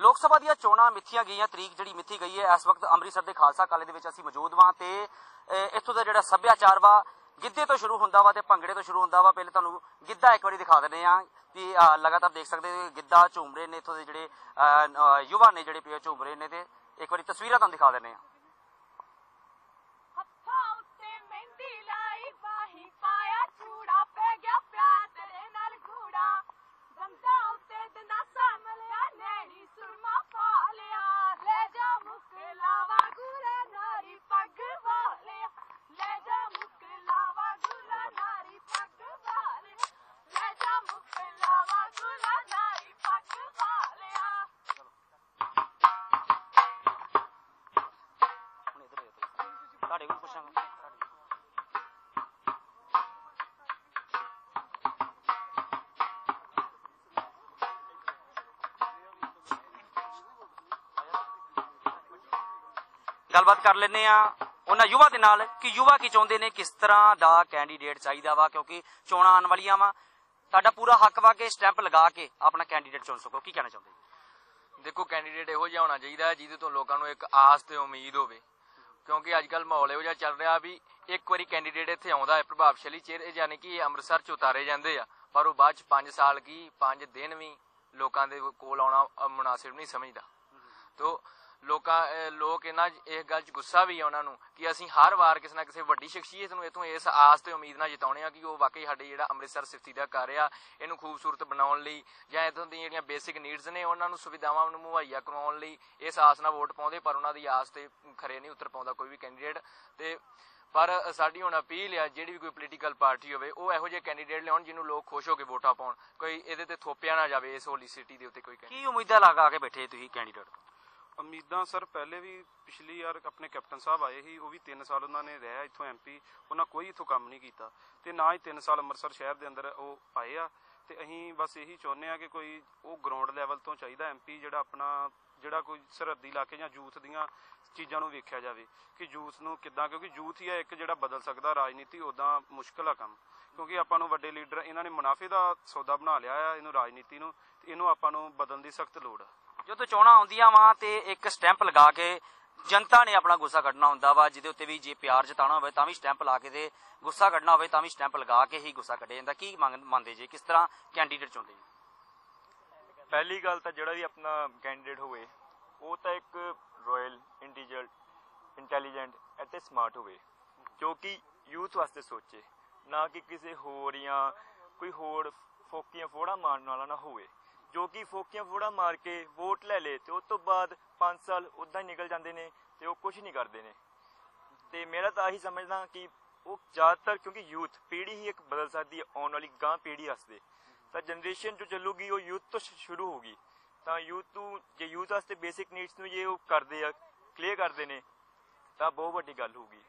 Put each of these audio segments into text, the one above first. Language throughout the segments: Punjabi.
ਲੋਕ ਸਭਾ ਦੀਆਂ ਚੋਣਾਂ ਮਿੱਥੀਆਂ ਗਈਆਂ, ਤਰੀਕ ਜਿਹੜੀ ਮਿੱਥੀ ਗਈ ਹੈ, ਇਸ ਵਕਤ ਅੰਮ੍ਰਿਤਸਰ ਦੇ ਖਾਲਸਾ ਕਾਲਜ ਦੇ ਵਿੱਚ ਅਸੀਂ ਮੌਜੂਦ ਵਾਂ ਤੇ ਇੱਥੋਂ ਦਾ ਜਿਹੜਾ ਸੱਭਿਆਚਾਰ ਵਾ, ਗਿੱਧੇ ਤੋਂ ਸ਼ੁਰੂ ਹੁੰਦਾ ਵਾ ਤੇ ਭੰਗੜੇ ਤੋਂ ਸ਼ੁਰੂ ਹੁੰਦਾ ਵਾ, ਪਹਿਲੇ ਤੁਹਾਨੂੰ ਗਿੱਧਾ ਇੱਕ ਵਾਰੀ ਦਿਖਾ ਦਿੰਦੇ ਆ ਕਿ ਲਗਾਤਾਰ ਦੇਖ ਸਕਦੇ ਹੋ, ਗਿੱਧਾ ਝੂਮ ਰਹੇ ਨੇ ਇੱਥੋਂ ਦੇ ਜਿਹੜੇ ਯੁਵਾ ਨੇ ਜਿਹੜੇ ਪੇ ਝੂਮ ਰਹੇ ਨੇ ਤੇ ਇੱਕ ਵਾਰੀ ਤਸਵੀਰਾਂ ਤੁਹਾਨੂੰ ਦਿਖਾ ਦਿੰਦੇ ਆ ਗੱਲਬਾਤ ਕਰ ਲੈਨੇ ਆ ਉਹਨਾਂ ਯੁਵਾ ਦੇ ਨਾਲ ਕਿ ਯੁਵਾ ਕੀ ਚਾਹੁੰਦੇ ਨੇ ਕਿਸ ਤਰ੍ਹਾਂ ਦਾ ਕੈਂਡੀਡੇਟ ਚਾਹੀਦਾ ਵਾ ਕਿਉਂਕਿ ਚੋਣਾਂ ਆਉਣ ਵਾਲੀਆਂ ਵਾ। ਤੁਹਾਡਾ ਪੂਰਾ ਹੱਕ ਵਾ ਕਿ ਸਟੈਂਪ ਲਗਾ ਕੇ ਆਪਣਾ ਕੈਂਡੀਡੇਟ ਚੁਣ ਸਕੋ। ਕੀ ਕਹਿਣਾ ਚਾਹੁੰਦੇ? ਦੇਖੋ ਕੈਂਡੀਡੇਟ ਇਹੋ ਜਿਹਾ ਹੋਣਾ ਚਾਹੀਦਾ ਜਿਹਦੇ ਤੋਂ ਲੋਕਾਂ ਨੂੰ ਇੱਕ ਆਸ ਤੇ ਉਮੀਦ ਹੋਵੇ। ਕਿਉਂਕਿ ਅੱਜ ਕੱਲ ਮਾਹੌਲ ਇਹੋ ਜਿਹਾ ਚੱਲ ਰਿਹਾ ਵੀ ਇੱਕ ਵਾਰੀ ਕੈਂਡੀਡੇਟ ਇੱਥੇ ਆਉਂਦਾ ਹੈ ਪ੍ਰਭਾਵਸ਼ਾਲੀ ਚਿਹਰੇ ਯਾਨੀ ਕਿ ਅੰਮ੍ਰਿਤਸਰ ਚ ਉਤਾਰੇ ਜਾਂਦੇ ਆ। ਪਰ ਉਹ ਬਾਅਦ ਚ 5 ਸਾਲ ਕੀ 5 ਦਿਨ ਵੀ ਲੋਕਾਂ ਦੇ ਕੋਲ ਆਉਣਾ ਅ, ਮੁਨਾਸਿਬ ਨਹੀਂ ਸਮਝਦਾ। ਤੋ ਲੋਕਾਂ ਲੋਕ ਇਹਨਾਂ ਇਸ ਗੱਲ 'ਚ ਗੁੱਸਾ ਵੀ ਆ ਉਹਨਾਂ ਨੂੰ ਕਿ ਅਸੀਂ ਹਰ ਵਾਰ ਕਿਸੇ ਨਾ ਕਿਸੇ ਵੱਡੀ ਸ਼ਖਸੀਅਤ ਨੂੰ ਇਥੋਂ ਇਸ ਆਸ ਤੇ ਉਮੀਦ ਨਾਲ ਜਿਤਾਉਣੇ ਆ ਕਿ ਉਹ ਵਾਕਈ ਸਾਡੇ ਜਿਹੜਾ ਅੰਮ੍ਰਿਤਸਰ ਸਿਫਤੀ ਦਾ ਕਰ ਇਹਨੂੰ ਖੂਬਸੂਰਤ ਬਣਾਉਣ ਲਈ ਜਾਂ ਇਥੋਂ ਦੀਆਂ ਜਿਹੜੀਆਂ ਬੇਸਿਕ ਨੀਡਸ ਨੇ ਉਹਨਾਂ ਨੂੰ ਸੁਵਿਧਾਵਾਂ ਨੂੰ ਮੁਹੱਈਆ ਕਰਵਾਉਣ ਲਈ ਇਸ ਆਸ ਨਾਲ ਵੋਟ ਪਾਉਂਦੇ, ਪਰ ਉਹਨਾਂ ਦੀ ਆਸ ਤੇ ਖਰੇ ਨਹੀਂ ਉਤਰ ਪਾਉਂਦਾ ਕੋਈ ਵੀ ਕੈਂਡੀਡੇਟ ਤੇ ਪਰ ਸਾਡੀ ਹੁਣ ਅਪੀਲ ਆ, ਜਿਹੜੀ ਵੀ ਕੋਈ ਪੋਲੀਟੀਕਲ ਪਾਰਟੀ ਹੋਵੇ, ਉਹ ਇਹੋ ਜਿਹੇ ਕੈਂਡੀਡੇਟ ਲਿਆਉਣ ਜਿਹਨੂੰ ਲੋਕ ਖੁਸ਼ ਹੋ ਕੇ ਵੋਟਾਂ ਪਾਉਣ। ਕੋਈ ਇਹਦੇ ਤੇ ਥੋਪਿਆ ਨਾ ਜਾਵੇ ਇਸ ਹੋਲੀ ਸਿਟੀ ਦੇ ਉੱਤੇ ਕੋਈ candidate। ਕੀ ਉਮੀਦਾਂ ਲਗਾ ਕੇ ਬੈਠੇ ਤੁਸੀਂ ਕੈਂਡੀਡੇਟ ਉਮੀਦਾਂ ਸਰ, ਪਹਿਲੇ ਵੀ ਪਿਛਲੀ ਯਾਰ ਆਪਣੇ ਕੈਪਟਨ ਸਾਹਿਬ ਆਏ ਸੀ, ਉਹ ਵੀ 3 ਸਾਲ ਉਹਨਾਂ ਨੇ ਰਿਹਾ ਇੱਥੋਂ ਐਮਪੀ ਉਹਨਾਂ ਕੋਈ ਇੱਥੋਂ ਕੰਮ ਨਹੀਂ ਕੀਤਾ ਤੇ ਨਾ ਹੀ 3 ਸਾਲ ਅੰਮ੍ਰਿਤਸਰ ਸ਼ਹਿਰ ਦੇ ਅੰਦਰ ਉਹ ਆਏ ਆ ਤੇ ਅਸੀਂ ਬਸ ਇਹੀ ਚਾਹੁੰਦੇ ਆ ਕਿ ਕੋਈ ਉਹ ਗਰਾਊਂਡ ਲੈਵਲ ਤੋਂ ਚਾਹੀਦਾ ਐਮਪੀ ਜਿਹੜਾ ਆਪਣਾ, ਜਿਹੜਾ ਕੋਈ ਸਰਹੱਦੀ ਇਲਾਕੇ ਜਾਂ ਯੂਥ ਦੀਆਂ ਚੀਜ਼ਾਂ ਨੂੰ ਵੇਖਿਆ ਜਾਵੇ ਕਿ ਯੂਥ ਨੂੰ ਕਿੱਦਾਂ, ਕਿਉਂਕਿ ਯੂਥ ਹੀ ਆ ਇੱਕ ਜਿਹੜਾ ਬਦਲ ਸਕਦਾ ਰਾਜਨੀਤੀ ਉਦਾਂ ਮੁਸ਼ਕਲ ਆ ਕੰਮ। ਕਿਉਂਕਿ ਆਪਾਂ ਨੂੰ ਵੱਡੇ ਲੀਡਰ, ਇਹਨਾਂ ਨੇ ਮੁਨਾਫੇ ਦਾ ਸੌਦਾ ਬਣਾ ਲਿਆ ਆ, ਇਹਨੂੰ ਰਾਜਨੀਤੀ ਨੂੰ, ਤੇ ਇਹਨੂੰ ਆਪਾਂ ਨੂੰ ਬਦਲਣ ਦੀ ਸਖਤ ਲੋੜ ਆ। ਜਦੋਂ ਚੋਣਾਂ ਆਉਂਦੀਆਂ ਵਾ ਤੇ ਇੱਕ ਸਟੈਂਪ ਲਗਾ ਕੇ ਜਨਤਾ ਨੇ ਆਪਣਾ ਗੁੱਸਾ ਕੱਢਣਾ ਹੁੰਦਾ ਵਾ, ਜਿਹਦੇ ਉੱਤੇ ਵੀ ਜੇ ਪਿਆਰ ਜਤਾਉਣਾ ਹੋਵੇ ਤਾਂ ਵੀ ਸਟੈਂਪ ਲਾ ਕੇ ਤੇ ਗੁੱਸਾ ਕੱਢਣਾ ਹੋਵੇ ਤਾਂ ਵੀ ਸਟੈਂਪ ਲਗਾ ਕੇ ਹੀ ਗੁੱਸਾ ਕੱਢਿਆ ਜਾਂਦਾ। ਕੀ ਮੰਨਦੇ ਜੇ? ਕਿਸ ਤਰ੍ਹਾਂ ਕੈਂਡੀਡੇਟ ਚੁਣਦੇ ਜੀ? ਪਹਿਲੀ ਗੱਲ ਤਾਂ ਜਿਹੜਾ ਵੀ ਆਪਣਾ ਕੈਂਡੀਡੇਟ ਹੋਵੇ, ਉਹ ਤਾਂ ਇੱਕ ਰਾਇਲ ਇੰਟੈਲੀਜੈਂਟ ਇੰਟੈਲੀਜੈਂਟ ਅਤੇ ਸਮਾਰਟ ਹੋਵੇ, ਜੋ ਕਿ ਯੂਥ ਵਾਸਤੇ ਸੋਚੇ, ਨਾ ਕਿ ਕਿਸੇ ਹੋਰ ਜਾਂ ਕੋਈ ਹੋਰ ਫੋਕੀਆਂ ਫੋੜਾ ਮਾਰਨ ਵਾਲਾ ਨਾ ਹੋਵੇ। ਜੋ ਕਿ ਫੋਕੀਆਂ ਫੋੜਾ ਮਾਰ ਕੇ ਵੋਟ ਲੈ ਲੇ ਤੇ ਉਸ ਤੋਂ ਬਾਅਦ 5 ਸਾਲ ਉਦਾਂ ਹੀ ਨਿਕਲ ਜਾਂਦੇ ਨੇ ਤੇ ਉਹ ਕੁਝ ਨਹੀਂ ਕਰਦੇ ਨੇ। ਤੇ ਮੇਰਾ ਤਾਂ ਆਹੀ ਸਮਝਦਾ ਕਿ ਉਹ ਜ਼ਿਆਦਾਤਰ ਕਿਉਂਕਿ ਯੂਥ ਪੀੜ੍ਹੀ ਹੀ ਇੱਕ ਬਦਲ ਸਕਦੀ ਹੈ, ਆਉਣ ਵਾਲੀ ਗਾਂ ਪੀੜ੍ਹੀ ਵਾਸਤੇ। ਤਾਂ ਜਨਰੇਸ਼ਨ ਜੋ ਚੱਲੂਗੀ ਉਹ ਯੂਥ ਤੋਂ ਸ਼- ਸ਼ੁਰੂ ਹੋਗੀ ਤਾਂ ਯੂਥ ਨੂੰ, ਜੇ ਯੂਥ ਵਾਸਤੇ ਬੇਸਿਕ ਨੀਡਸ ਨੂੰ ਜੇ ਉਹ ਕਰਦੇ ਆ ਕਲੀਅਰ ਕਰਦੇ ਨੇ, ਤਾਂ ਬਹੁਤ ਵੱਡੀ ਗੱਲ ਹੋਊਗੀ।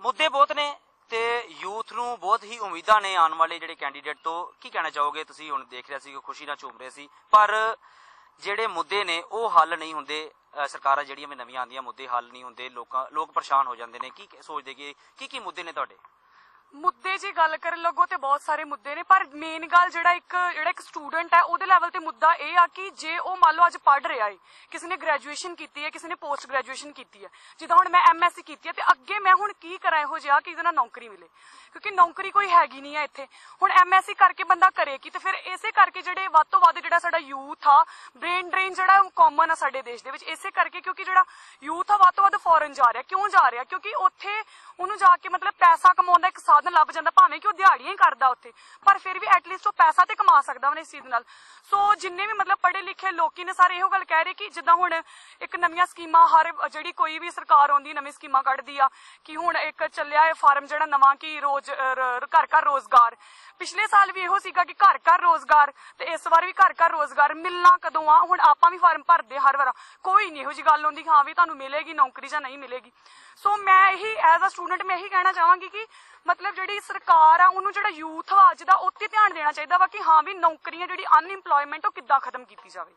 ਮੁੱਦੇ ਬਹੁਤ ਨੇ। ਤੇ ਯੂਥ ਨੂੰ ਬਹੁਤ ਹੀ ਉਮੀਦਾਂ ਨੇ ਆਉਣ ਵਾਲੇ ਜਿਹੜੇ ਕੈਂਡੀਡੇਟ ਤੋਂ। ਕੀ ਕਹਿਣਾ ਚਾਹੋਗੇ? ਤੁਸੀਂ ਹੁਣ ਦੇਖ ਰਿਹਾ ਸੀ ਕਿ ਖੁਸ਼ੀ ਨਾਲ ਝੂਮ ਰਹੇ ਸੀ। ਪਰ ਜਿਹੜੇ ਮੁੱਦੇ ਨੇ, ਉਹ ਹੱਲ ਨਹੀਂ ਹੁੰਦੇ। ਸਰਕਾਰਾਂ ਜਿਹੜੀਆਂ ਵੀ ਨਵੀਆਂ ਆਉਂਦੀਆਂ, ਮੁੱਦੇ ਹੱਲ ਨਹੀਂ ਹੁੰਦੇ। ਲੋਕਾਂ, ਲੋਕ ਪਰੇਸ਼ਾਨ ਹੋ ਜਾਂਦੇ ਨੇ। ਕੀ ਸੋਚਦੇ ਕਿ ਕੀ ਕੀ ਮੁੱਦੇ ਨੇ ਤੁਹਾਡੇ? ਮੁੱਦੇ ਜੇ ਗੱਲ ਕਰਨ ਲੱਗੋ ਤੇ ਬਹੁਤ ਸਾਰੇ ਮੁੱਦੇ ਨੇ, ਪਰ ਮੇਨ ਗੱਲ ਜਿਹੜਾ ਇੱਕ ਜਿਹੜਾ ਇੱਕ ਸਟੂਡੈਂਟ ਹੈ, ਉਹਦੇ ਲੈਵਲ ਤੇ ਮੁੱਦਾ ਇਹ ਆ ਕਿ ਜੇ ਉਹ ਮੰਨ ਲਓ ਅੱਜ ਪੜ੍ਹ ਰਿਹਾ ਏ, ਕਿਸੇ ਨੇ ਗ੍ਰੈਜੂਏਸ਼ਨ ਕੀਤੀ ਹੈ ਕਿਸੇ ਨੇ ਪੋਸਟ ਗ੍ਰੈਜੂਏਸ਼ਨ ਕੀਤੀ ਹੈ ਜਿੱਦਾਂ ਹੁਣ ਮੈਂ ਐਮਐਸਸੀ ਕੀਤੀ ਹੈ ਤੇ ਅੱਗੇ ਮੈਂ ਹੁਣ ਕੀ ਕਰਾਂ ਇਹੋ ਜਿਹਾ ਕਿ ਇਹਦੇ ਨਾਲ ਨੌਕਰੀ ਮਿਲੇ? ਕਿਉਂਕਿ ਨੌਕਰੀ ਕੋਈ ਹੈਗੀ ਨਹੀਂ ਹੈ ਇੱਥੇ। ਹੁਣ ਐਮਐਸਸੀ ਕਰਕੇ ਬੰਦਾ ਕਰੇ ਕੀ, ਤੇ ਫਿਰ ਇਸੇ ਕਰਕੇ ਜਿਹੜੇ ਵੱਧ ਤੋਂ ਵੱਧ ਜਿਹੜਾ ਸਾਡਾ ਯੂਥ ਆ ਬ੍ਰੇਨ ਡਰੇਨ ਜਿਹੜਾ ਕਾਮਨ ਆ ਸਾਡੇ ਦੇਸ਼ ਦੇ ਵਿੱਚ, ਇਸੇ ਕਰਕੇ ਕਿਉਂਕਿ ਜਿਹੜਾ ਯੂਥ ਆ, ਵੱਧ ਤੋਂ ਵੱਧ ਫੋਰਨ ਜਾ ਰਿਹਾ। ਕਿਉਂ ਜਾ ਰਿਹਾ? ਕਿਉਂਕਿ ਉੱਥੇ ਉਹਨੂੰ ਜਾ ਕੇ ਮਤਲਬ ਪੈਸਾ ਕਮਾਉਣ ਦਾ ਇੱਕ ਸਾਧਨ ਲੱਭ ਜਾਂਦਾ, ਭਾਵੇਂ ਕਿ ਉਹ ਦਿਹਾੜੀਆਂ ਹੀ ਕਰਦਾ ਉੱਥੇ, ਪਰ ਫਿਰ ਵੀ ਐਟਲੀਸਟ ਉਹ ਪੈਸਾ ਤੇ ਕਮਾ ਸਕਦਾ ਉਹਨੇ ਇਸ ਚੀਜ਼ ਨਾਲ। ਸੋ ਜਿੰਨੇ ਵੀ ਮਤਲਬ ਪੜ੍ਹੇ ਲਿਖੇ ਲੋਕੀ ਨੇ, ਸਾਰੇ ਇਹੋ ਗੱਲ ਕਹਿ ਰਹੇ ਕਿ ਜਿੱਦਾਂ ਹੁਣ ਇੱਕ ਨਵੀਆਂ ਸਕੀਮਾਂ, ਹਰ ਜਿਹੜੀ ਕੋਈ ਵੀ ਸਰਕਾਰ ਆਉਂਦੀ, ਨਵੀਂ ਸਕੀਮਾਂ ਕੱਢਦੀ ਆ, ਕਿ ਹੁਣ ਇੱਕ ਚੱਲਿਆ ਹੈ ਫਾਰਮ ਜਿਹੜਾ ਨਵਾਂ ਕਿ ਰੋਜ਼ ਘਰ ਘਰ ਰੋਜ਼ਗਾਰ। ਪਿਛਲੇ ਸਾਲ ਵੀ ਇਹੋ ਸੀਗਾ ਕਿ ਘਰ ਘਰ ਰੋਜ਼ਗਾਰ, ਤੇ ਇਸ ਵਾਰ ਵੀ ਘਰ ਘਰ ਰੋਜ਼ਗਾਰ ਮਿਲਣਾ ਕਦੋਂ ਆ? ਹੁਣ ਆਪਾਂ ਵੀ ਫਾਰਮ ਭਰਦੇ ਹਰ ਵਾਰ ਕੋਈ ਨਹੀਂ ਇਹੋ ਜੀ ਗੱਲ ਹੁੰਦੀ ਹਾਂ ਵੀ ਤੁਹਾਨੂੰ ਮਿਲੇਗੀ, ਨੌਕਰੀ ਜਾਂ ਨਹੀਂ ਮਿਲੇਗੀ। ਸੋ ਮੈਂ ਇਹੀ ਐਜ਼ ਅ ਸਟੂਡੈਂਟ ਮੈਂ ਇਹੀ ਕਹਿਣਾ ਚਾਹਾਂਗੀ ਕਿ ਮਤਲਬ ਜਿਹੜੀ ਸਰਕਾਰ ਆ, ਉਹਨੂੰ ਜਿਹੜਾ ਯੂਥ ਵਾ ਅੱਜ ਦਾ ਉੱਤੇ ਧਿਆਨ ਦੇਣਾ ਚਾਹੀਦਾ ਵਾ ਕਿ ਹਾਂ ਵੀ ਨੌਕਰੀਆਂ ਜਿਹੜੀ ਅਨਇੰਪਲੋਇਮੈਂਟ ਉਹ ਕਿੱਦਾਂ ਖਤਮ ਕੀਤੀ ਜਾਵੇ।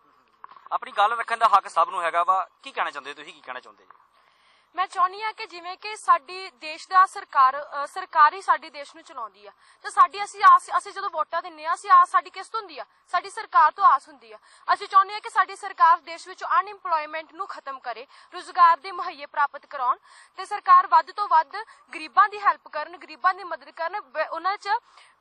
ਆਪਣੀ ਗੱਲ ਰੱਖਣ ਦਾ ਹੱਕ ਸਭ ਨੂੰ ਹੈਗਾ ਵਾ। ਕੀ ਕਹਿਣਾ ਚਾਹੁੰਦੇ ਹੋ ਤੁਸੀਂ? ਕੀ ਕਹਿਣਾ ਚਾਹੁੰਦੇ ਜੀ? ਮੈਂ ਚਾਹੁੰਦੀ ਆ ਕਿ ਜਿਵੇਂ ਕਿ ਸਾਡੀ ਦੇਸ਼ ਦਾ ਸਰਕਾਰ ਅ, ਸਰਕਾਰ ਹੀ ਸਾਡੀ ਦੇਸ਼ ਨੂੰ ਚਲਾਉਂਦੀ ਆ। ਤੇ ਸਾਡੀ ਅਸੀਂ ਆਸ ਅਸੀਂ ਜਦੋਂ ਵੋਟਾਂ ਦਿੰਨੇ ਆ ਅਸੀਂ ਆਸ ਸਾਡੀ ਕਿਸ ਤੋਂ ਹੁੰਦੀ ਆ? ਸਾਡੀ ਸਰਕਾਰ ਤੋਂ ਆਸ ਹੁੰਦੀ ਆ। ਅਸੀਂ ਚਾਹੁੰਦੇ ਆ ਕਿ ਸਾਡੀ ਸਰਕਾਰ ਦੇਸ਼ ਵਿੱਚ ਅਨਇੰਪਲੋਇਮੈਂਟ ਨੂੰ ਖਤਮ ਕਰੇ ਰੁਜ਼ਗਾਰ ਦੇ ਮੁਹੱਈਆ ਪ੍ਰਾਪਤ ਕਰਾਉਣ ਤੇ ਸਰਕਾਰ ਵੱਧ ਤੋਂ ਵੱਧ ਗਰੀਬਾਂ ਦੀ ਹੈਲਪ ਕਰਨ ਗਰੀਬਾਂ ਦੀ ਮਦਦ ਕਰਨ ਉਹਨਾਂ 'ਚ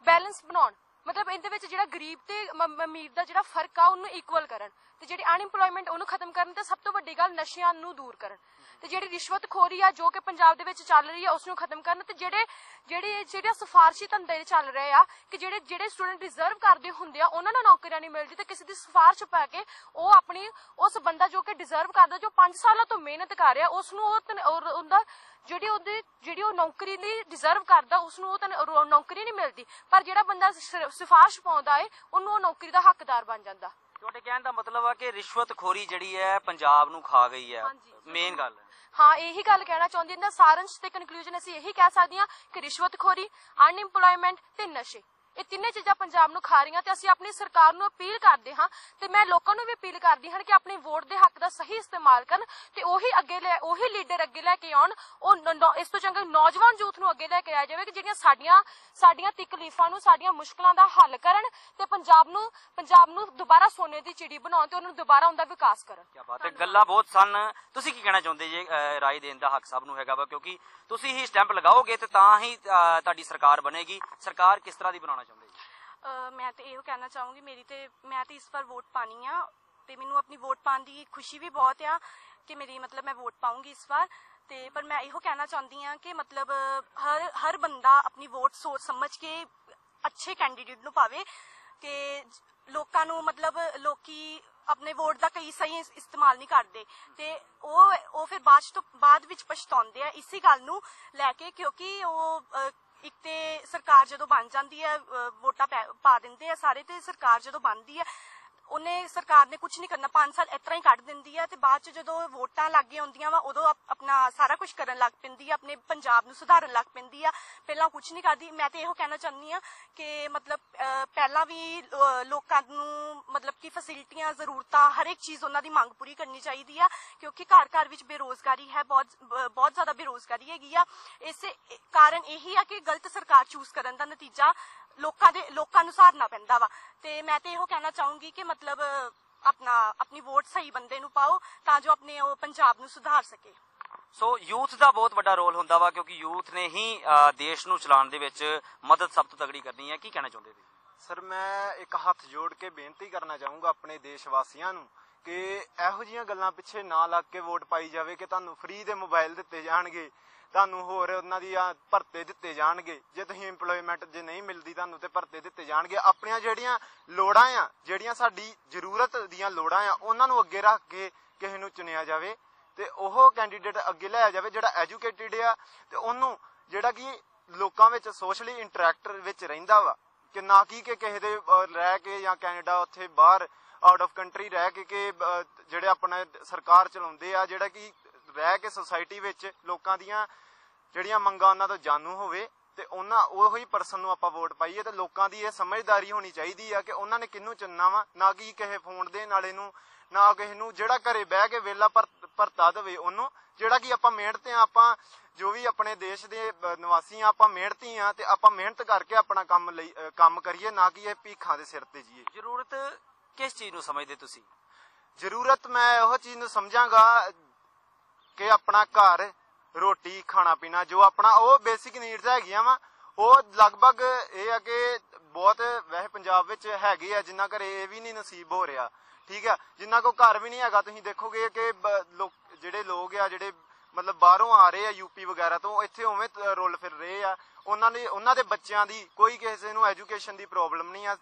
ਬੈਲੈਂਸ ਬਣਾਉਣ। ਮਤਲਬ ਇਹਦੇ ਵਿੱਚ ਜਿਹੜਾ ਗਰੀਬ ਤੇ ਅਮੀਰ ਦਾ ਜਿਹੜਾ ਫ਼ਰਕ ਆ ਉਹਨੂੰ ਇਕੁਅਲ ਕਰਨ ਤੇ ਜਿਹੜੀ ਅਨਇੰਪਲੋਇਮੈਂਟ ਉਹਨੂੰ ਖਤਮ ਕਰਨ ਤੇ ਸਭ ਤੋਂ ਵੱਡੀ ਗੱਲ ਨਸ਼ਿਆਂ ਨੂੰ ਦੂਰ ਕਰਨ। ਤੇ ਜਿਹੜੀ ਰਿਸ਼ਵਤਖੋਰੀ ਆ, ਜੋ ਕਿ ਪੰਜਾਬ ਦੇ ਵਿੱਚ ਚੱਲ ਰਹੀ ਆ ਉਸ ਨੂੰ ਖਤਮ ਕਰਨ ਤੇ ਜਿਹੜੇ ਜਿਹੜੇ ਜਿਹੜੇ ਸਿਫਾਰਸ਼ੀ ਧੰਦੇ ਚੱਲ ਰਹੇ ਆ, ਕਿ ਜਿਹੜੇ ਜਿਹੜੇ ਸਟੂਡੈਂਟ ਰਿਜ਼ਰਵ ਕਰਦੇ ਹੁੰਦੇ ਆ, ਉਹਨਾਂ ਨੂੰ ਨੌਕਰੀਆਂ ਨਹੀਂ ਮਿਲਦੀ ਤੇ ਕਿਸੇ ਦੀ ਸਿਫਾਰਿਸ਼ ਪਾ ਕੇ ਉਹ ਆਪਣੀ, ਉਸ ਬੰਦਾ ਜੋ ਕਿ ਡਿਜ਼ਰਵ ਕਰਦਾ, ਜੋ 5 ਸਾਲਾਂ ਤੋਂ ਮਿਹਨਤ ਕਰ ਰਿਹਾ ਉਸ ਨੂੰ ਉਹ ਤਨ- ਉਹਦਾ ਜਿਹੜੀ ਉਹਦੀ, ਜਿਹੜੀ ਉਹ ਨੌਕਰੀ ਲਈ ਡਿਜ਼ਰਵ ਕਰਦਾ ਉਸ ਨੂੰ ਉਹ ਨੌਕਰੀ ਨਹੀਂ ਮਿਲਦੀ, ਪਰ ਜਿਹੜਾ ਬੰਦਾ ਸਿ- ਸਿਫਾਰਿਸ਼ ਪਾਉਂਦਾ ਏ, ਉਹਨੂੰ ਉਹ ਨੌਕਰੀ ਦਾ ਹੱਕਦਾਰ ਬਣ ਜਾਂਦਾ। ਤੁਹਾਡੇ ਕਹਿਣ ਦਾ ਮਤਲਬ ਆ ਕਿ ਰਿਸ਼ਵਤਖੋਰੀ ਜਿਹੜੀ ਹੈ ਪੰਜਾਬ ਨੂੰ ਖਾ ਗਈ ਹੈ। ਮੇਨ ਗੱਲ। ਹਾਂ ਇਹੀ ਗੱਲ ਕਹਿਣਾ ਚਾਹੁੰਦੀ ਹਾਂ। ਇਹਦਾ ਸਾਰੰਸ਼ ਤੇ ਕਨਕਲੂਜਨ ਅਸੀਂ ਇਹੀ ਕਹਿ ਸਕਦੇ ਹਾਂ ਕਿ ਰਿਸ਼ਵਤਖੋਰੀ ਅਨਇੰਪਲੋਇਮੈਂਟ ਤੇ ਨਸ਼ੇ। ਇਹ ਤਿੰਨੇ ਚੀਜ਼ਾਂ ਪੰਜਾਬ ਨੂੰ ਖਾ ਰਹੀਆਂ ਤੇ ਅਸੀਂ ਆਪਣੀ ਸਰਕਾਰ ਨੂੰ ਅਪੀਲ ਕਰਦੇ ਹਾਂ ਤੇ ਮੈਂ ਲੋਕਾਂ ਨੂੰ ਵੀ ਅਪੀਲ ਕਰਦੀ ਹਾਂ ਕਿ ਆਪਣੇ ਵੋਟ ਦੇ ਹੱਕ ਦਾ ਸਹੀ ਇਸਤੇਮਾਲ ਕਰਨ ਤੇ ਉਹੀ ਅੱਗੇ ਲੈ, ਉਹੀ ਲੀਡਰ ਅੱਗੇ ਲੈ ਕੇ ਆਉਣ, ਉਹ ਇਸ ਤੋਂ ਚੰਗਾ ਨੌਜਵਾਨ ਯੂਥ ਨੂੰ ਅੱਗੇ ਲੈ ਕੇ ਆਇਆ ਜਾਵੇ ਕਿ ਜਿਹੜੀਆਂ ਸਾਡੀਆਂ ਸਾਡੀਆਂ ਤਕਲੀਫਾਂ ਨੂੰ, ਸਾਡੀਆਂ ਮੁਸ਼ਕਲਾਂ ਦਾ ਹੱਲ ਕਰਨ ਤੇ ਪੰਜਾਬ ਨੂੰ ਪੰਜਾਬ ਨੂੰ ਦੁਬਾਰਾ ਸੋਨੇ ਦੀ ਚਿੜੀ ਬਣਾਉਣ ਤੇ ਉਹਨਾਂ ਨੂੰ ਦੁਬਾਰਾ ਉਹਦਾ ਵਿਕਾਸ ਕਰਨ। ਕੀ ਬਾਤ ਹੈ, ਗੱਲਾਂ ਬਹੁਤ ਸਨ। ਤੁਸੀਂ ਕੀ ਕਹਿਣਾ ਚਾਹੁੰਦੇ ਜੇ ਰਾਏ ਦੇਣ ਦਾ ਹੱਕ ਸਭ ਨੂੰ ਹੈਗਾ ਵਾ, ਕਿਉਂਕਿ ਤੁਸੀਂ ਹੀ ਸਟੈਂਪ ਲਗਾਓਗੇ ਤੇ ਤਾਂ ਹੀ ਤੁਹਾਡੀ ਸਰਕਾਰ ਬਣੇਗੀ। ਸਰਕਾਰ ਕਿਸ ਤਰ੍ਹਾਂ ਦੀ ਬਣਾਉਣਾ ਮੈਂ ਤੇ ਇਹੋ ਕਹਿਣਾ ਚਾਹੂੰਗੀ, ਮੇਰੀ ਤੇ, ਮੈਂ ਤੇ ਇਸ ਵਾਰ ਵੋਟ ਪਾਣੀ ਆ ਤੇ ਮੈਨੂੰ ਆਪਣੀ ਵੋਟ ਪਾਉਣ ਦੀ ਖੁਸ਼ੀ ਵੀ ਬਹੁਤ ਆ ਕਿ ਮੇਰੀ ਮਤਲਬ ਮੈਂ ਵੋਟ ਪਾਉਂਗੀ ਇਸ ਵਾਰ। ਤੇ ਪਰ ਮੈਂ ਇਹੋ ਕਹਿਣਾ ਚਾਹੁੰਦੀ ਆ ਕਿ ਮਤਲਬ ਹਰ ਹਰ ਬੰਦਾ ਆਪਣੀ ਵੋਟ ਸੋਚ ਸਮਝ ਕੇ ਅੱਛੇ ਕੈਂਡੀਡੇਟ ਨੂੰ ਪਾਵੇ ਕਿ ਲੋਕਾਂ ਨੂੰ ਮਤਲਬ ਲੋਕੀ ਆਪਣੇ ਵੋਟ ਦਾ ਕਈ ਸਹੀ ਇਸਤੇਮਾਲ ਨਹੀਂ ਕਰਦੇ ਤੇ ਉਹ ਉਹ ਫਿਰ ਬਾਅਦ ਤੋਂ, ਬਾਅਦ ਵਿੱਚ ਪਛਤਾਉਂਦੇ ਆ। ਇਸੇ ਗੱਲ ਨੂੰ ਲੈ ਕੇ ਕਿਉਂਕਿ ਉਹ ਇੱਕ ਤੇ ਸਰਕਾਰ ਜਦੋਂ ਬਣ ਜਾਂਦੀ ਹੈ ਵੋਟਾਂ ਪੈ- ਪਾ ਦਿੰਦੇ ਆ ਸਾਰੇ ਤੇ ਸਰਕਾਰ ਜਦੋਂ ਬਣਦੀ ਹੈ ਉਹਨੇ ਸਰਕਾਰ ਨੇ ਕੁਝ ਨਹੀਂ ਕਰਨਾ। 5 ਸਾਲ ਇਸ ਹੀ ਕੱਢ ਦਿੰਦੀ ਹੈ ਤੇ ਬਾਅਦ ਚ ਜਦੋਂ ਵੋਟਾਂ ਲੱਗੇ ਆਉਂਦੀਆਂ ਵਾ, ਉਦੋਂ ਆਪਣਾ ਸਾਰਾ ਕੁਝ ਕਰਨ ਲੱਗ ਪੈਂਦੀ ਹੈ ਆਪਣੇ ਪੰਜਾਬ ਨੂੰ ਸੁਧਾਰਨ ਲੱਗ ਪੈਂਦੀ ਆ। ਪਹਿਲਾਂ ਕੁਝ ਨਹੀਂ ਕਰਦੀ। ਮੈਂ ਤੇ ਇਹੋ ਕਹਿਣਾ ਚਾਹੁੰਦੀ ਆ ਕਿ ਮਤਲਬ ਪਹਿਲਾਂ ਵੀ ਲੋਕਾਂ ਨੂੰ ਮਤਲਬ ਕਿ ਫੈਸਿਲਿਟੀਆਂ ਜ਼ਰੂਰਤਾਂ, ਹਰ ਇੱਕ ਚੀਜ਼ ਉਹਨਾਂ ਦੀ ਮੰਗ ਪੂਰੀ ਕਰਨੀ ਚਾਹੀਦੀ ਆ, ਕਿਉਂਕਿ ਘਰ ਘਰ ਵਿੱਚ ਬੇਰੋਜ਼ਗਾਰੀ ਹੈ, ਬਹੁਤ ਬਹੁਤ ਜ਼ਿਆਦਾ ਬੇਰੋਜ਼ਗਾਰੀ ਹੈਗੀ ਆ। ਇਸੇ, ਕਾਰਨ ਇਹੀ ਆ ਕਿ ਗਲਤ ਸਰਕਾਰ ਚੂਜ਼ ਕਰਨ ਦਾ ਨਤੀਜਾ ਲੋਕਾਂ ਦੇ ਲੋਕਾਂ ਨੂੰ ਸਹਾਰਨਾ ਪੈਂਦਾ ਵਾ। ਤੇ ਮੈਂ ਤੇ ਇਹੋ ਕਹਿਣਾ ਚਾਹੂੰਗੀ ਕਿ ਮਤਲਬ ਆਪਣਾ ਆਪਣੀ ਵੋਟ ਸਹੀ ਬੰਦੇ ਨੂੰ ਪਾਓ ਤਾਂ ਜੋ ਆਪਣੇ ਉਹ ਪੰਜਾਬ ਨੂੰ ਸੁਧਾਰ ਸਕੇ। ਸੋ ਯੂਥ ਦਾ ਬਹੁਤ ਵੱਡਾ ਰੋਲ ਹੁੰਦਾ ਵਾ ਕਿਉਂਕਿ ਯੂਥ ਨੇ ਹੀ ਦੇਸ਼ ਨੂੰ ਚਲਾਉਣ ਦੇ ਵਿੱਚ ਮਦਦ ਸਭ ਤੋਂ ਤਗੜੀ ਕਰਨੀ ਹੈ। ਕੀ ਕਹਿਣਾ ਚਾਹੁੰਦੇ ਸਰ ਮੈਂ ਇੱਕ ਹੱਥ ਜੋੜ ਕੇ ਬੇਨਤੀ ਕਰਨਾ ਚਾਹੂੰਗਾ ਆਪਣੇ ਦੇਸ਼ ਵਾਸੀਆਂ ਨੂੰ ਕਿ ਇਹੋ ਜੀਆਂ ਗੱਲਾਂ ਪਿੱਛੇ ਨਾ ਲੱਗ ਕੇ ਵੋਟ ਪਾਈ ਜਾਵੇ ਕਿ ਤੁਹਾਨੂੰ ਫ੍ਰੀ ਦੇ ਮੋਬਾਈਲ ਦਿੱਤੇ ਜਾਣਗੇ ਤੁਹਾਨੂੰ ਹੋਰ ਉਹਨਾਂ ਦੀਆਂ ਭਰਤੇ ਦਿੱਤੇ ਜਾਣਗੇ। ਜੇ ਤੁਸੀਂ EMPLOYMENT ਜੇ ਨਹੀਂ ਮਿਲਦੀ ਤੁਹਾਨੂੰ ਤੇ ਭਰਤੇ ਦਿੱਤੇ ਜਾਣਗੇ। ਆਪਣੀਆਂ ਜਿਹੜੀਆਂ ਲੋੜਾਂ ਆ ਜਿਹੜੀਆਂ ਸਾਡੀ ਜ਼ਰੂਰਤ ਦੀਆਂ ਲੋੜਾਂ ਆ ਉਹਨਾਂ ਨੂੰ ਅੱਗੇ ਰੱਖ ਕੇ ਕਿਸੇ ਨੂੰ ਚੁਣਿਆ ਜਾਵੇ ਤੇ ਉਹ ਕੈਂਡੀਡੇਟ ਅੱਗੇ ਲਿਆਇਆ ਜਾਵੇ ਜਿਹੜਾ ਐਜੂਕੇਟਿਡ ਆ ਤੇ ਉਹਨੂੰ ਜਿਹੜਾ ਕਿ ਲੋਕਾਂ ਵਿੱਚ ਸੋਸ਼ਲੀ ਇੰਟਰੈਕਟ ਵਿੱਚ ਰਹਿੰਦਾ ਵਾ। ਕਿ ਨਾ ਕੀ ਕਿ ਕਿਸੇ ਦੇ ਅਹ, ਰਹਿ ਕੇ ਜਾਂ ਕੈਨੇਡਾ ਉੱਥੇ ਬਾਹਰ ਆਊਟ ਆਫ ਕੰਟਰੀ ਰਹਿ ਕੇ ਕਿ ਜਿਹੜੇ ਆਪਣਾ ਸਰਕਾਰ ਚਲਾਉਂਦੇ ਆ ਜਿਹੜਾ ਕਿ ਰਹਿ ਕੇ ਸੋਸਾਇਟੀ ਵਿੱਚ ਲੋਕਾਂ ਦੀਆਂ ਜਿਹੜੀਆਂ ਮੰਗਾਂ ਉਹਨਾਂ ਤੋਂ ਜਾਣੂ ਹੋਵੇ ਤੇ ਉਹਨਾਂ ਉਹੀ ਪਰਸਨ ਨੂੰ ਆਪਾਂ ਵੋਟ ਪਾਈਏ ਤੇ ਲੋਕਾਂ ਦੀ ਇਹ ਸਮਝਦਾਰੀ ਹੋਣੀ ਚਾਹੀਦੀ ਆ ਕਿ ਉਹਨਾਂ ਨੇ ਕਿਹਨੂੰ ਚੁਣਨਾ ਵਾ ਨਾ ਕਿ ਕਿਸੇ ਫੋਨ ਦੇ ਨਾਲੇ ਨੂੰ ਨਾ ਕਿਸੇ ਨੂੰ ਜਿਹੜਾ ਘਰੇ ਬਹਿ ਕੇ ਵੇਲਾ ਭਰਤਾ ਦੇਵੇ ਉਹਨੂੰ ਜਿਹੜਾ ਕਿ ਆਪਾਂ ਮਿਹਨਤ ਆ ਆਪਾਂ ਜੋ ਵੀ ਆਪਣੇ ਦੇਸ਼ ਦੇ ਨਿਵਾਸੀ ਆ ਆਪਾਂ ਮਿਹਨਤੀ ਆ ਤੇ ਆਪਾਂ ਮਿਹਨਤ ਕਰਕੇ ਆਪਣਾ ਕੰਮ ਲਈ ਅਹ, ਕੰਮ ਕਰੀਏ ਨਾ ਕਿ ਇਹ ਭੀਖਾਂ ਦੇ ਸਿਰ ਤੇ ਜੀਏ। ਜ਼ਰੂਰਤ ਕਿਸ ਚੀਜ਼ ਨੂੰ ਸਮਝਦੇ ਤੁਸੀਂ? ਜ਼ਰੂਰਤ ਮੈਂ ਇਹੋ ਚੀਜ਼ ਨੂੰ ਸਮਝਾਂਗਾ ਕਿ ਆਪਣਾ ਘਰ, ਰੋਟੀ, ਖਾਣਾ ਪੀਣਾ ਜੋ ਆਪਣਾ ਉਹ ਬੇਸਿਕ ਨੀਡਸ ਹੈਗੀਆਂ ਵਾ, ਉਹ ਲਗਭਗ ਇਹ ਆ ਕਿ ਬਹੁਤ ਵੈਸੇ ਪੰਜਾਬ ਵਿੱਚ ਹੈਗੇ ਆ, ਜਿੰਨਾ ਘਰੇ ਇਹ ਵੀ ਨਹੀਂ ਨਸੀਬ ਹੋ ਰਿਹਾ, ਠੀਕ ਆ? ਜਿੰਨਾ ਕੋ ਘਰ ਵੀ ਨਹੀਂ ਹੈਗਾ, ਤੁਸੀਂ ਦੇਖੋਗੇ ਕਿ ਬ- ਜਿਹੜੇ ਲੋਕ ਆ, ਜਿਹੜੇ ਮਤਲਬ ਬਾਹਰੋਂ ਆ ਰਹੇ ਆ ਯੂਪੀ ਵਗੈਰਾ ਤੋਂ, ਇੱਥੇ ਉਵੇਂ ਰੋਲ ਫਿਰ ਰਹੇ ਆ। ਉਹਨਾਂ ਨੇ ਉਹਨਾਂ ਦੇ ਬੱਚਿਆਂ ਦੀ ਕੋਈ ਕਿਸੇ ਨੂੰ ਐਜੂਕੇਸ਼ਨ ਦੀ ਪ੍ਰੋਬਲਮ ਨਹੀਂ ਆ।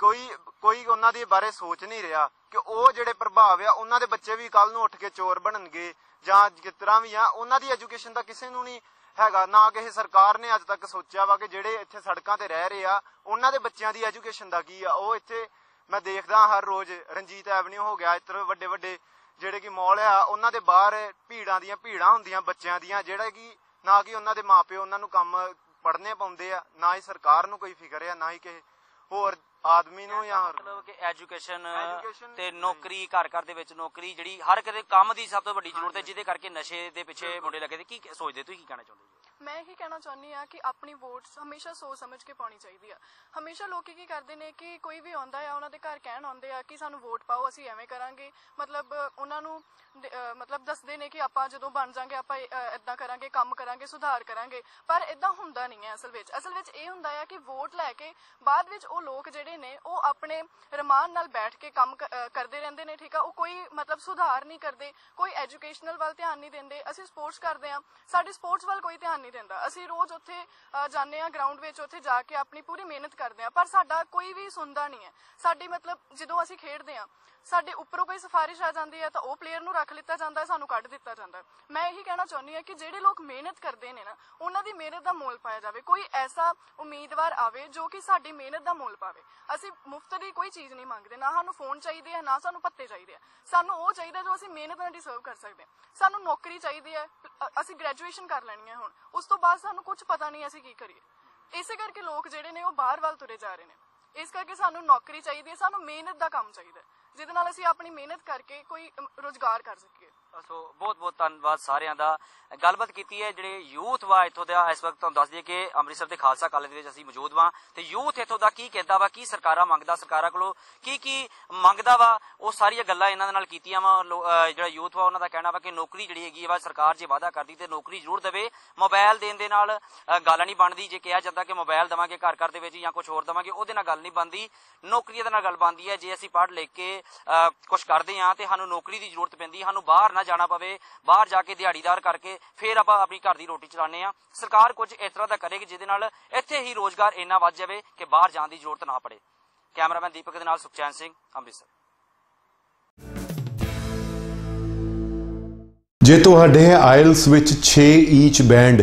ਕੋਈ ਕੋਈ ਉਹਨਾਂ ਦੇ ਬਾਰੇ ਸੋਚ ਨਹੀਂ ਰਿਹਾ ਕਿ ਉਹ ਜਿਹੜੇ ਪ੍ਰਭਾਵ ਆ, ਉਹਨਾਂ ਦੇ ਬੱਚੇ ਵੀ ਕੱਲ ਨੂੰ ਉੱਠ ਕੇ ਚੋਰ ਬਣਨਗੇ ਜਾਂ ਜਿਸ ਵੀ ਆ, ਉਹਨਾਂ ਦੀ ਐਜੂਕੇਸ਼ਨ ਦਾ ਕਿਸੇ ਨੂੰ ਨਹੀਂ ਹੈਗਾ, ਨਾ ਕਿਸੇ ਸਰਕਾਰ ਨੇ ਅੱਜ ਤੱਕ ਸੋਚਿਆ ਵਾ ਕਿ ਜਿਹੜੇ ਇੱਥੇ ਸੜਕਾਂ ਤੇ ਰਹਿ ਰਹੇ ਆ, ਉਹਨਾਂ ਦੇ ਬੱਚਿਆਂ ਦੀ ਐਜੂਕੇਸ਼ਨ ਦਾ ਕੀ ਆ? ਉਹ ਇੱਥੇ ਮੈਂ ਦੇਖਦਾ ਹਰ ਰੋਜ਼ ਰਣਜੀਤ ਐਵਨਿਊ ਹੋ ਗਿਆ, ਇੱਧਰ ਵੱਡੇ ਵੱਡੇ ਜਿਹੜੇ ਕਿ ਮਾਲ ਆ, ਉਹਨਾਂ ਦੇ ਬਾਹਰ ਭੀੜਾਂ ਦੀਆਂ ਭੀੜਾਂ ਹੁੰਦੀਆਂ ਬੱਚਿਆਂ ਦੀਆਂ, ਜਿਹੜਾ ਕਿ ਨਾ ਕਿ ਉਹਨਾਂ ਦੇ ਮਾਪਿਓ ਉਹਨਾਂ ਨੂੰ ਕੰਮ ਪੜਨੇ ਪਾਉਂਦੇ ਆ, ਨਾ ਹੀ ਸਰਕਾਰ ਨੂੰ ਕੋਈ ਫਿਕਰ ਆ, ਨਾ ਹੀ ਕਿਸੇ ਹੋਰ ਆਦਮੀ ਨੂੰ ਜਾਂ ਮਤਲਬ ਕਿ ਐਜੂਕੇਸ਼ਨ Education ਤੇ ਨਹੀਂ। ਨੌਕਰੀ ਘਰ ਘਰ ਦੇ ਵਿੱਚ ਨੌਕਰੀ ਜਿਹੜੀ ਹਰ ਕਿਤੇ ਕੰਮ ਦੀ ਸਭ ਤੋਂ ਵੱਡੀ ਜ਼ਰੂਰਤ ਹੈ ਜਿਹਦੇ ਕਰਕੇ ਨਸ਼ੇ ਦੇ ਪਿੱਛੇ ਮੁੰਡੇ ਲੱਗੇ ਤੇ ਕੀ ਸੋਚਦੇ ਤੁਸੀਂ ਕੀ ਕਹਿਣਾ ਚਾਹੁੰਦੇ ਜੀ ਮੈਂ ਇਹੀ ਕਹਿਣਾ ਚਾਹੁੰਦੀ ਆ ਕਿ ਆਪਣੀ ਵੋਟਸ ਹਮੇਸ਼ਾ ਸੋਚ ਸਮਝ ਕੇ ਪਾਉਣੀ ਚਾਹੀਦੀ ਆ। ਹਮੇਸ਼ਾ ਲੋਕੀ ਕੀ ਕਰਦੇ ਨੇ ਕਿ ਕੋਈ ਵੀ ਆਉਂਦਾ ਆ, ਉਹਨਾਂ ਦੇ ਘਰ ਕਹਿਣ ਆਉਂਦੇ ਆ ਕਿ ਸਾਨੂੰ ਵੋਟ ਪਾਓ, ਅਸੀਂ ਐਵੇਂ ਕਰਾਂਗੇ। ਮਤਲਬ ਉਹਨਾਂ ਨੂੰ ਅਹ ਮਤਲਬ ਦੱਸਦੇ ਨੇ ਕਿ ਆਪਾਂ ਜਦੋਂ ਬਣ ਜਾਾਂਗੇ, ਆਪਾਂ ਇਦਾਂ ਕਰਾਂਗੇ, ਕੰਮ ਕਰਾਂਗੇ, ਸੁਧਾਰ ਕਰਾਂਗੇ। ਪਰ ਇਦਾਂ ਹੁੰਦਾ ਨਹੀਂ ਹੈ ਅਸਲ ਵਿੱਚ। ਅਸਲ ਵਿੱਚ ਇਹ ਹੁੰਦਾ ਆ ਕਿ ਵੋਟ ਲੈ ਕੇ ਬਾਅਦ ਵਿੱਚ ਉਹ ਲੋਕ ਜਿਹੜੇ ਨੇ, ਉਹ ਆਪਣੇ ਰਮਾਨ ਨਾਲ ਬੈਠ ਕੇ ਕੰਮ ਕ- ਅਹ ਕਰਦੇ ਰਹਿੰਦੇ ਨੇ, ਠੀਕ ਆ? ਉਹ ਕੋਈ ਮਤਲਬ ਸੁਧਾਰ ਨਹੀਂ ਕਰਦੇ, ਕੋਈ ਐਜੂਕੇਸ਼ਨਲ ਵੱਲ ਧਿਆਨ ਨਹੀਂ ਦਿੰਦੇ। ਅਸੀਂ ਸਪੋਰਟਸ ਕਰਦੇ ਆ ਸਾਡੇ ਸਪੋਰਟਸ ਵੱਲ ਕੋਈ ਧਿਆਨ ਨਹੀਂ ਦਿੰਦਾ। ਅਸੀਂ ਰੋਜ਼ ਉੱਥੇ ਜਾਂਦੇ ਆ ਗਰਾਊਂਡ ਵਿੱਚ, ਉੱਥੇ ਜਾ ਕੇ ਆਪਣੀ ਪੂਰੀ ਮਿਹਨਤ ਕਰਦੇ ਆ ਪਰ ਸਾਡਾ ਕੋਈ ਵੀ ਸੁਣਦਾ ਨਹੀਂ ਹੈ। ਸਾਡੀ ਮਤਲਬ ਜਦੋਂ ਅਸੀਂ ਖੇਡਦੇ ਆ ਸਾਡੇ ਉੱਪਰੋਂ ਕੋਈ ਸਿਫਾਰਿਸ਼ ਆ ਜਾਂਦੀ ਹੈ ਤਾਂ ਉਹ ਪਲੇਅਰ ਨੂੰ ਰੱਖ ਲਿੱਤਾ ਜਾਂਦਾ ਹੈ ਸਾਨੂੰ ਕੱਢ ਦਿੱਤਾ ਜਾਂਦਾ ਹੈ। ਮੈਂ ਇਹੀ ਕਹਿਣਾ ਚਾਹੁੰਦੀ ਹਾਂ ਕਿ ਜਿਹੜੇ ਲੋਕ ਮਿਹਨਤ ਕਰਦੇ ਨੇ ਨਾ ਉਹਨਾਂ ਦੀ ਮਿਹਨਤ ਦਾ ਮੁੱਲ ਪਾਇਆ ਜਾਵੇ। ਕੋਈ ਐਸਾ ਉਮੀਦਵਾਰ ਆਵੇ ਜੋ ਕਿ ਸਾਡੀ ਮਿਹਨਤ ਦਾ ਮੁੱਲ ਪਾਵੇ। ਅਸੀਂ ਮੁਫਤ ਦੀ ਕੋਈ ਚੀਜ਼ ਨਹੀਂ ਮੰਗਦੇ ਨਾ ਸਾਨੂੰ ਫੋਨ ਚਾਹੀਦੇ ਆ ਨਾ ਸਾਨੂੰ ਪੱਤੇ ਚਾਹੀਦੇ ਆ। ਸਾਨੂੰ ਉਹ ਚਾਹੀਦਾ ਜੋ ਅਸੀਂ ਮਿਹਨਤ ਨਾਲ ਡਿਸਰਵ ਕਰ ਸਕਦੇ ਹਾਂ। ਸਾਨੂੰ ਨੌਕਰੀ ਚਾਹੀਦੀ ਹੈ ਅਸੀਂ ਗ੍ਰੈਜੂਏਸ਼ਨ ਕਰ ਲੈਣੀ ਹੈ ਹੁਣ। ਉਸ ਤੋਂ ਬਾਅਦ ਸਾਨੂੰ ਕੁਝ ਪਤਾ ਨਹੀਂ ਅਸੀਂ ਕੀ ਕਰੀਏ। ਇਸੇ ਕਰਕੇ ਲੋਕ ਜਿਹੜੇ ਨੇ ਉਹ ਬਾਹਰ ਵੱਲ ਤੁਰੇ ਜਾ ਰਹੇ ਨੇ। ਇਸ ਕਰਕੇ ਸਾਨੂੰ ਨੌਕਰੀ ਚਾਹੀਦੀ ਹੈ ਸਾਨੂੰ ਮਿਹਨਤ ਦਾ ਕੰਮ ਚਾਹੀਦਾ ਹੈ, ਜਿਹਦੇ ਨਾਲ ਅਸੀਂ ਆਪਣੀ ਮਿਹਨਤ ਕਰਕੇ ਕੋਈ ਅਮ, ਰੁਜ਼ਗਾਰ ਕਰ ਸਕੀਏ। ਸੋ ਬਹੁਤ ਬਹੁਤ ਧੰਨਵਾਦ ਸਾਰਿਆਂ ਦਾ। ਗੱਲਬਾਤ ਕੀਤੀ ਹੈ ਜਿਹੜੇ ਯੂਥ ਵਾ ਇੱਥੋਂ ਦਾ, ਇਸ ਵਕਤ ਤੁਹਾਨੂੰ ਦੱਸ ਦਈਏ ਕਿ ਅੰਮ੍ਰਿਤਸਰ ਦੇ ਖਾਲਸਾ ਕਾਲਜ ਦੇ ਵਿੱਚ ਅਸੀਂ ਮੌਜੂਦ ਵਾਂ ਤੇ ਯੂਥ ਇੱਥੋਂ ਦਾ ਕੀ ਕਹਿੰਦਾ ਵਾ, ਕੀ ਸਰਕਾਰਾਂ ਮੰਗਦਾ ਸਰਕਾਰਾਂ ਕੋਲੋਂ, ਕੀ ਕੀ ਮੰਗਦਾ ਵਾ, ਉਹ ਸਾਰੀਆਂ ਗੱਲਾਂ ਇਹਨਾਂ ਦੇ ਨਾਲ ਕੀਤੀਆਂ ਵਾ। ਜਿਹੜਾ ਯੂਥ ਵਾ ਉਹਨਾਂ ਦਾ ਕਹਿਣਾ ਵਾ ਕਿ ਨੌਕਰੀ ਜਿਹੜੀ ਹੈਗੀ ਵਾ ਸਰਕਾਰ ਜੇ ਵਾਅਦਾ ਕਰਦੀ ਤੇ ਨੌਕਰੀ ਜ਼ਰੂਰ ਦੇਵੇ। ਮੋਬਾਈਲ ਦੇਣ ਦੇ ਨਾਲ ਗੱਲ ਨਹੀਂ ਬਣਦੀ ਜੇ ਕਿਹਾ ਜਾਂਦਾ ਕਿ ਮੋਬਾਈਲ ਦਵਾਂਗੇ ਘਰ ਘਰ ਦੇ ਵਿੱਚ ਜਾਂ ਕੁਝ ਹੋਰ ਦਵਾਂਗੇ, ਉਹਦੇ ਨਾਲ ਗੱਲ ਨਹੀਂ ਬਣਦੀ। ਨੌਕਰੀ ਦੇ ਨਾਲ ਗੱਲ ਬਣਦੀ ਹੈ, ਜੇ ਅਸੀਂ ਪੜ੍ਹ ਲਿਖ ਕੇ ਕੁਝ ਕਰਦੇ ਹਾਂ ਤੇ ਸਾਨੂੰ ਨੌਕਰੀ ਦੀ ਜ਼ਰੂਰਤ ਪੈਂਦੀ, ਸਾਨੂੰ ਬਾਹਰ ਨਾ ਜਾਣਾ ਪਵੇ, ਬਾਹਰ ਜਾ ਕੇ ਦਿਹਾੜੀਦਾਰ ਕਰਕੇ ਫਿਰ ਆਪਾਂ ਆਪਣੀ ਘਰ ਦੀ ਰੋਟੀ ਚਲਾਉਂਦੇ ਆ ਸਰਕਾਰ ਕੁਝ ਇਸ ਤਰ੍ਹਾਂ ਦਾ ਕਰੇਗੀ ਜਿਹਦੇ ਨਾਲ ਇੱਥੇ ਹੀ ਰੋਜ਼ਗਾਰ ਇੰਨਾ ਵੱਧ ਜਾਵੇ ਕਿ ਬਾਹਰ ਜਾਣ ਦੀ ਜ਼ਰੂਰਤ ਨਾ ਪੜੇ। ਕੈਮਰਾਮੈਨ ਦੀਪਕ ਦੇ ਨਾਲ ਸੁਖਚੈਨ ਸਿੰਘ, ਅੰਮ੍ਰਿਤਸਰ। ਜੇ ਤੁਹਾਡੇ ਆਇਲਸ ਵਿੱਚ 6 ਈਚ ਬੈਂਡ